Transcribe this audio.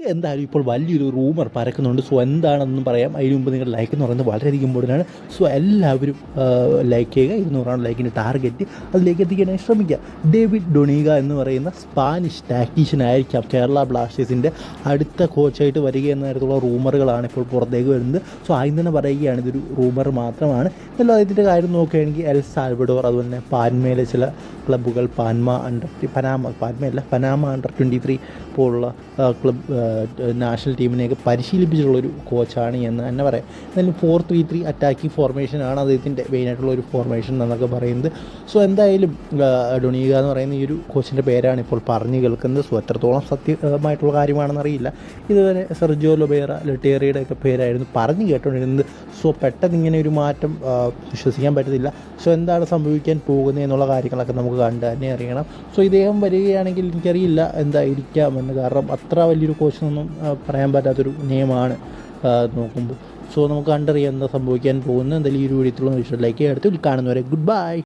എന്തായാലും ഇപ്പോൾ വലിയൊരു റൂമർ പരക്കുന്നുണ്ട്. സോ എന്താണെന്നും പറയാം. അതിന് മുമ്പ് നിങ്ങൾ ലൈക്ക് എന്ന് പറയുന്നത് വളരെയധികം ഇമ്പോർട്ടന്റ് ആണ്. സോ എല്ലാവരും ലൈക്ക് ചെയ്യുക. ഇരുന്നൂറാണ് ലൈക്കിന്റെ ടാർഗറ്റ് അതിലേക്ക് എത്തിക്കാനായി ശ്രമിക്കുക. ഡേവിഡ് ഡൊണീഗ എന്ന് പറയുന്ന സ്പാനിഷ് ടാക്ടീഷ്യൻ ആയിരിക്കാം കേരള ബ്ലാസ്റ്റേഴ്സിന്റെ അടുത്ത കോച്ചായിട്ട് വരിക എന്ന തരത്തിലുള്ള റൂമറുകളാണ് ഇപ്പോൾ പുറത്തേക്ക് വരുന്നത്. സോ ആദ്യം തന്നെ പറയുകയാണ് ഇതൊരു റൂമർ മാത്രമാണ്. എന്നാൽ അതിന്റെ കാര്യം നോക്കുകയാണെങ്കിൽ എൽ സാൽവഡോർ അതുപോലെ തന്നെ പാൻമേലെ ചില ക്ലബ്ബുകൾ പാൻമ അണ്ടർ പനാമ പാൻമയല്ല പനാമ അണ്ടർ ട്വന്റി ത്രീ പോലുള്ള ക്ലബ് നാഷണൽ ടീമിനെയൊക്കെ പരിശീലിപ്പിച്ചിട്ടുള്ളൊരു കോച്ചാണ് എന്ന് തന്നെ പറയാം. എന്നാലും ഫോർ ത്രീ ത്രീ അറ്റാക്കിംഗ് ഫോർമേഷനാണ് അദ്ദേഹത്തിന്റെ മെയിനായിട്ടുള്ള ഒരു ഫോർമേഷൻ എന്നൊക്കെ പറയുന്നത്. സോ എന്തായാലും ഡൊണീഗ എന്ന് പറയുന്ന ഈ ഒരു കോച്ചിന്റെ പേരാണ് ഇപ്പോൾ പറഞ്ഞു കേൾക്കുന്നത്. സോ എത്രത്തോളം സത്യമായിട്ടുള്ള കാര്യമാണെന്ന് അറിയില്ല. ഇതുവരെ സെർജിയോ ലൊബേറ ലെട്ടേറിയുടെ ഒക്കെ പേരായിരുന്നു പറഞ്ഞു കേട്ടോണ്ടിരുന്നത്. സോ പെട്ടെന്ന് ഇങ്ങനെ ഒരു മാറ്റം വിശ്വസിക്കാൻ പറ്റത്തില്ല. സോ എന്താണ് സംഭവിക്കാൻ പോകുന്നത് എന്നുള്ള കാര്യങ്ങളൊക്കെ നമുക്ക് കണ്ട് തന്നെ അറിയണം. സോ ഇദ്ദേഹം വരികയാണെങ്കിൽ എനിക്കറിയില്ല എന്തായിരിക്കാമെന്ന് കാരണം അത്ര വലിയൊരു കോച്ചൊന്നും പറയാൻ പറ്റാത്തൊരു നിയമമാണ് നോക്കുമ്പോൾ സോ നമുക്ക് കണ്ടറിയാം എന്താ സംഭവിക്കാൻ പോകുന്നത്. എന്തായാലും ഈ ഒരു വീഡിയോത്തിലുള്ള വിഷയത്തിലേക്ക് അടുത്ത് കാണുന്നവരെ ഗുഡ് ബൈ